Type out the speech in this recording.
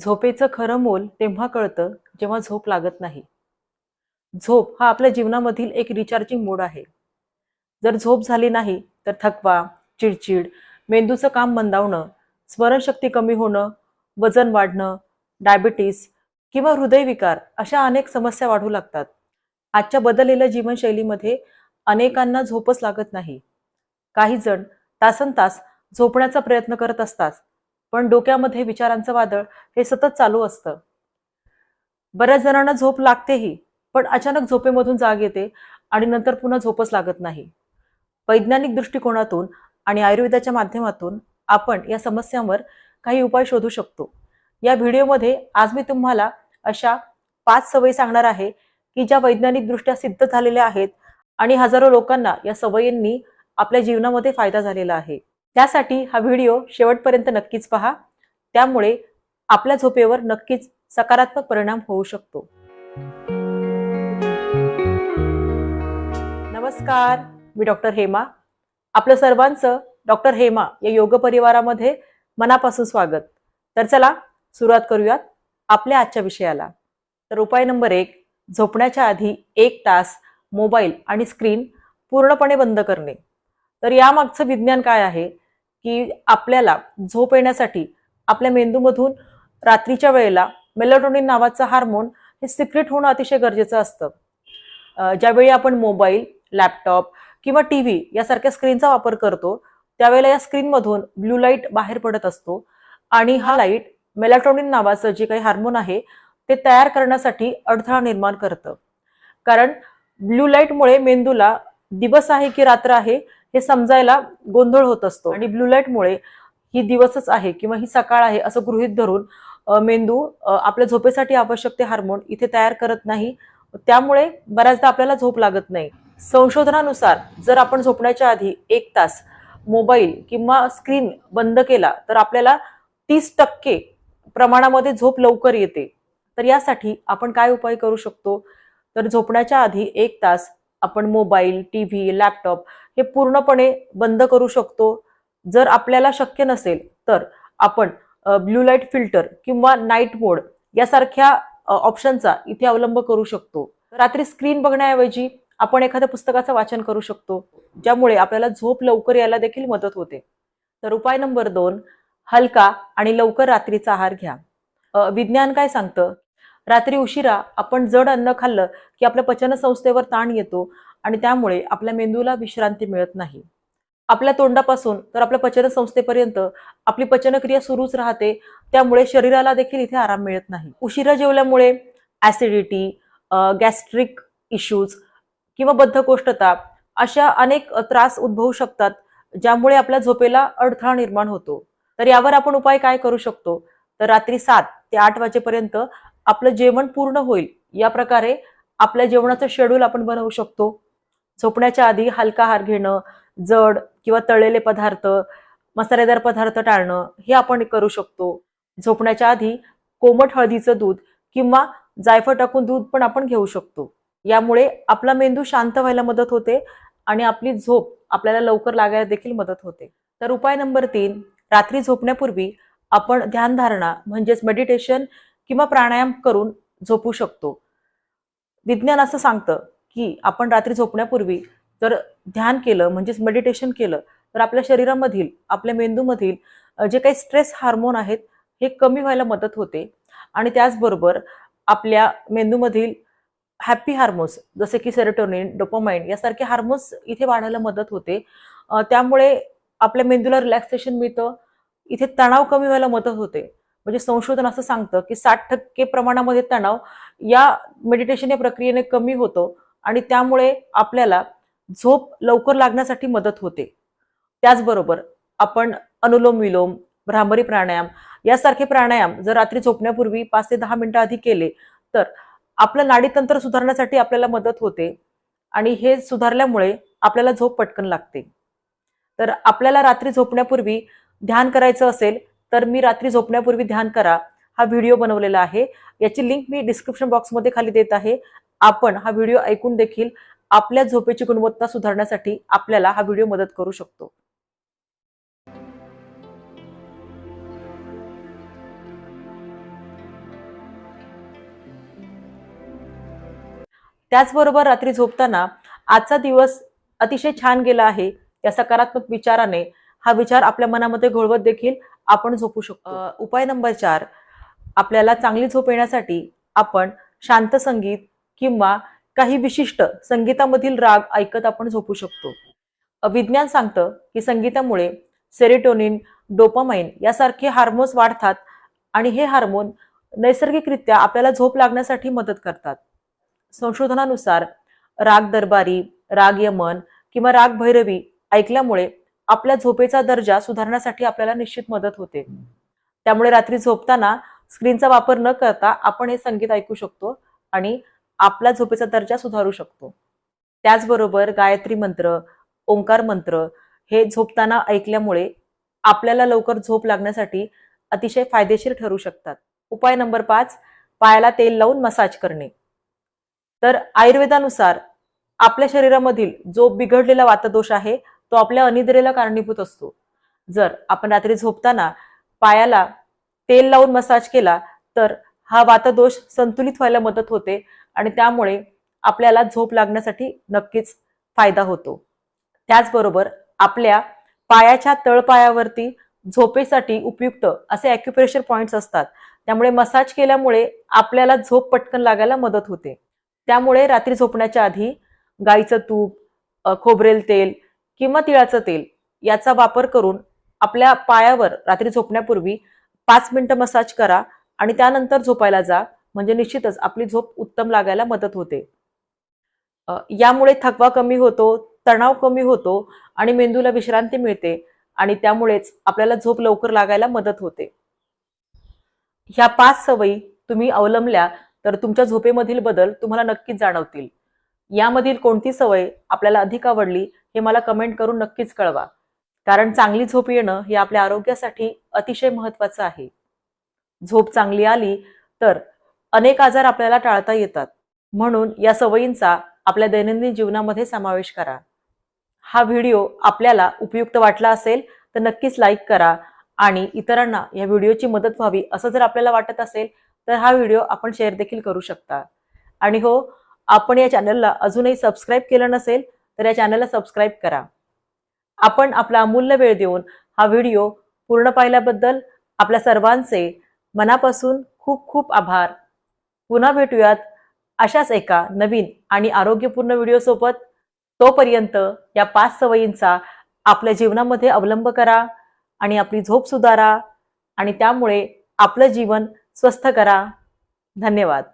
झोपेचं खरं मोल तेव्हा कळतं जेव्हा झोप लागत नाही. झोप हा आपल्या जीवनामधील एक रिचार्जिंग मोड आहे. जर झोप झाली नाही तर थकवा चिडचिड मेंदूचं काम मंदावणं स्मरणशक्ती कमी होणं वजन वाढणं डायबिटीस किंवा हृदयविकार अशा अनेक समस्या वाढू लागतात. आजच्या बदललेल्या जीवनशैलीमध्ये अनेकांना झोपच लागत नाही. काही जण तासन तास झोपण्याचा प्रयत्न करत असतात. पण डोक्यामध्ये विचारांचं वादळ हे सतत चालू असतं. बऱ्याच जणांना झोप लागतेही पण अचानक झोपेमधून जाग येते आणि नंतर पुन्हा झोपच लागत नाही. वैज्ञानिक दृष्टिकोनातून आणि आयुर्वेदाच्या माध्यमातून आपण या समस्यांवर काही उपाय शोधू शकतो. या व्हिडिओमध्ये आज मी तुम्हाला अशा पाच सवयी सांगणार आहे की ज्या वैज्ञानिकदृष्ट्या सिद्ध झालेल्या आहेत आणि हजारो लोकांना या सवयींनी आपल्या जीवनामध्ये फायदा झालेला आहे. त्यासाठी हा व्हिडिओ शेवटपर्यंत नक्कीच पहा. त्यामुळे आपल्या झोपेवर नक्कीच सकारात्मक परिणाम होऊ शकतो. नमस्कार मी डॉक्टर हेमा. आपलं सर्वांचं डॉक्टर हेमा या योग परिवारामध्ये मनापासून स्वागत. तर चला सुरुवात करूयात आपल्या आजच्या विषयाला. तर उपाय नंबर एक झोपण्याच्या आधी एक तास मोबाईल आणि स्क्रीन पूर्णपणे बंद करणे. तर यामागचं विज्ञान काय आहे? की आपल्याला झोप येण्यासाठी आपल्या मेंदूमधून रात्रीच्या वेळेला मेलाटोनिन नावाचं हार्मोन हे सिक्रेट होणं अतिशय गरजेचं असतं. ज्यावेळी आपण मोबाईल लॅपटॉप किंवा टी व्ही यासारख्या स्क्रीनचा वापर करतो त्यावेळेला या स्क्रीनमधून ब्ल्यू लाइट बाहेर पडत असतो आणि हा लाइट मेलाटोनिन नावाचं जे काही हार्मोन आहे ते तयार करण्यासाठी अडथळा निर्माण करतं. कारण ब्लू लाईटमुळे मेंदूला दिवस आहे की रात्र आहे हे समजायला गोंधळ होत असतो. आणि ब्लू लाईटमुळे ही दिवसच आहे किंवा ही सकाळ आहे असं गृहीत धरून मेंदू आपल्या झोपेसाठी आवश्यक ते हार्मोन इथे तयार करत नाही. त्यामुळे बऱ्याचदा आपल्याला झोप लागत नाही. संशोधनानुसार जर आपण झोपण्याच्या आधी एक तास मोबाईल किंवा स्क्रीन बंद केला तर आपल्याला तीस टक्के प्रमाणामध्ये झोप लवकर येते. तर यासाठी आपण काय उपाय करू शकतो? तर झोपण्याच्या आधी एक तास आपण मोबाईल टी व्ही लॅपटॉप हे पूर्णपणे बंद करू शकतो. जर आपल्याला शक्य नसेल तर आपण ब्ल्यू लाइट फिल्टर किंवा नाईट मोड यासारख्या ऑप्शनचा इथे अवलंब करू शकतो. रात्री स्क्रीन बघण्याऐवजी आपण एखाद्या पुस्तकाचं वाचन करू शकतो ज्यामुळे आपल्याला झोप लवकर यायला देखील मदत होते. तर उपाय नंबर दोन हलका आणि लवकर रात्रीचा आहार घ्या. विज्ञान काय सांगतं? रात्री उशिरा आपण जड अन्न खाल्लं की आपल्या पचनसंस्थेवर ताण येतो आणि त्यामुळे आपल्या मेंदूला विश्रांती मिळत नाही. आपल्या तोंडापासून तर आपल्या पचनसंस्थेपर्यंत आपली पचनक्रिया सुरूच राहते त्यामुळे शरीराला देखील इथे आराम मिळत नाही. उशिरा जेवल्यामुळे ऍसिडिटी गॅस्ट्रिक इश्यूज किंवा बद्धकोष्ठता अशा अनेक त्रास उद्भवू शकतात ज्यामुळे आपल्या झोपेला अडथळा निर्माण होतो. तर यावर आपण उपाय काय करू शकतो? तर रात्री सात ते आठ वाजेपर्यंत आपलं जेवण पूर्ण होईल. या प्रकारे आपल्या जेवणाचं शेड्यूल आपण बनवू शकतो. झोपण्याच्या आधी हलका आहार घेणं जड किंवा तळलेले पदार्थ मसालेदार पदार्थ टाळणं हे आपण करू शकतो. झोपण्याच्या आधी कोमट हळदीचं दूध किंवा जायफळ टाकून दूध पण आपण घेऊ शकतो. यामुळे आपला मेंदू शांत व्हायला मदत होते आणि आपली झोप आपल्याला लवकर लागायला देखील मदत होते. तर उपाय नंबर तीन रात्री झोपण्यापूर्वी आपण ध्यानधारणा म्हणजेच मेडिटेशन किंवा प्राणायाम करून झोपू शकतो. विज्ञान असं सांगतं की आपण रात्री झोपण्यापूर्वी जर ध्यान केलं म्हणजेच मेडिटेशन केलं तर आपल्या शरीरामधील आपल्या मेंदूमधील जे काही स्ट्रेस हार्मोन आहेत हे कमी व्हायला मदत होते. आणि त्याचबरोबर आपल्या मेंदूमधील हॅपी हार्मोन्स जसे की सेरोटोनिन डोपामाइन यासारखे हार्मोन्स इथे वाढायला मदत होते. त्यामुळे आपल्या मेंदूला रिलॅक्सेशन मिळतं. इथे तणाव कमी व्हायला मदत होते. म्हणजे संशोधन असं सांगतं की साठ टक्के प्रमाणामध्ये तणाव या मेडिटेशन या प्रक्रियेने कमी होतो आणि त्यामुळे आपल्याला झोप लवकर लागण्यासाठी मदत होते. त्याचबरोबर आपण अनुलोम विलोम भ्रामरी प्राणायाम यासारखे प्राणायाम जर रात्री झोपण्यापूर्वी पाच ते दहा मिनिटं आधी केले तर आपलं नाडीतंत्र सुधारण्यासाठी आपल्याला मदत होते आणि हे सुधारल्यामुळे आपल्याला झोप पटकन लागते. तर आपल्याला रात्री झोपण्यापूर्वी ध्यान करायचं असेल तर मी रात्री झोपण्यापूर्वी ध्यान करा. हा व्हिडिओ बनवलेला आहे. याची लिंक मी डिस्क्रिप्शन बॉक्समध्ये खाली देत आहे. आपण हा व्हिडिओ ऐकून देखील आपल्या झोपेची गुणवत्ता सुधारण्यासाठी आपल्याला हा व्हिडिओ मदत करू शकतो. त्याचबरोबर रात्री झोपताना आजचा दिवस अतिशय छान गेला आहे. या सकारात्मक विचाराने हा विचार आपल्या मनामध्ये घोळवत देखील आपण झोपू शकतो. उपाय नंबर चार आपल्याला चांगली झोप येण्यासाठी आपण शांत संगीत किंवा काही विशिष्ट संगीतामधील राग ऐकत आपण झोपू शकतो. विज्ञान सांगतं की संगीतामुळे सेरेटोनिन डोपामाइन यासारखे हार्मोन्स वाढतात आणि हे हार्मोन नैसर्गिकरित्या आपल्याला झोप लागण्यासाठी मदत करतात. संशोधनानुसार राग दरबारी राग यमन किंवा राग भैरवी ऐकल्यामुळे आपल्या झोपेचा दर्जा सुधारण्यासाठी आपल्याला निश्चित मदत होते. त्यामुळे रात्री झोपताना स्क्रीनचा वापर न करता आपण हे संगीत ऐकू शकतो आणि आपला झोपेचा दर्जा सुधारू शकतो. त्याचबरोबर गायत्री मंत्र ओंकार मंत्र हे झोपताना ऐकल्यामुळे आपल्याला लवकर झोप लागण्यासाठी अतिशय फायदेशीर ठरू शकतात. उपाय नंबर पाच पायाला तेल लावून मसाज करणे. तर आयुर्वेदानुसार आपल्या शरीरामधील जो बिघडलेला वातदोष आहे तो आपल्या अनिद्रेला कारणीभूत असतो. जर आपण रात्री झोपताना पायाला तेल लावून मसाज केला तर हा वातदोष संतुलित व्हायला मदत होते आणि त्यामुळे आपल्याला झोप लागण्यासाठी नक्कीच फायदा होतो. त्याचबरोबर आपल्या पायाच्या तळपायावरती झोपेसाठी उपयुक्त असे अॅक्युप्रेशर पॉइंट्स असतात. त्यामुळे मसाज केल्यामुळे आपल्याला झोप पटकन लागायला मदत होते. त्यामुळे रात्री झोपण्याच्या आधी गाईचं तूप खोबरेल तेल किंवा तिळाचं तेल याचा वापर करून आपल्या पायावर रात्री झोपण्यापूर्वी पाच मिनिटं मसाज करा आणि त्यानंतर झोपायला जा. म्हणजे निश्चितच आपली झोप उत्तम लागायला मदत होते. यामुळे थकवा कमी होतो तणाव कमी होतो आणि मेंदूला विश्रांती मिळते आणि त्यामुळेच आपल्याला झोप लवकर लागायला मदत होते. ह्या पाच सवयी तुम्ही अवलंबल्या तर तुमच्या झोपेमधील बदल तुम्हाला नक्कीच जाणवतील. यामधील कोणती सवय आपल्याला अधिक आवडली हे मला कमेंट करून नक्कीच कळवा. कारण चांगली झोप येणं हे आपल्या आरोग्यासाठी अतिशय महत्वाचं आहे. झोप चांगली आली तर अनेक आजार आपल्याला टाळता येतात. म्हणून या सवयींचा आपल्या दैनंदिन जीवनामध्ये समावेश करा. हा व्हिडिओ आपल्याला उपयुक्त वाटला असेल तर नक्कीच लाईक करा आणि इतरांना या व्हिडिओची मदत व्हावी असं जर आपल्याला वाटत असेल तर हा व्हिडिओ आपण शेअर देखील करू शकता. आणि हो आपण या चॅनलला अजूनही सबस्क्राईब केलं नसेल तर या चॅनलला सबस्क्राईब करा. आपण आपला अमूल्य वेळ देऊन हा व्हिडिओ पूर्ण पाहिल्याबद्दल आपल्या सर्वांचे मनापासून खूप खूप आभार. पुन्हा भेटूयात अशाच एका नवीन आणि आरोग्यपूर्ण व्हिडिओसोबत तोपर्यंत या पाच सवयींचा आपल्या जीवनामध्ये अवलंब करा आणि आपली झोप सुधारा आणि त्यामुळे आपलं जीवन स्वस्थ करा. धन्यवाद.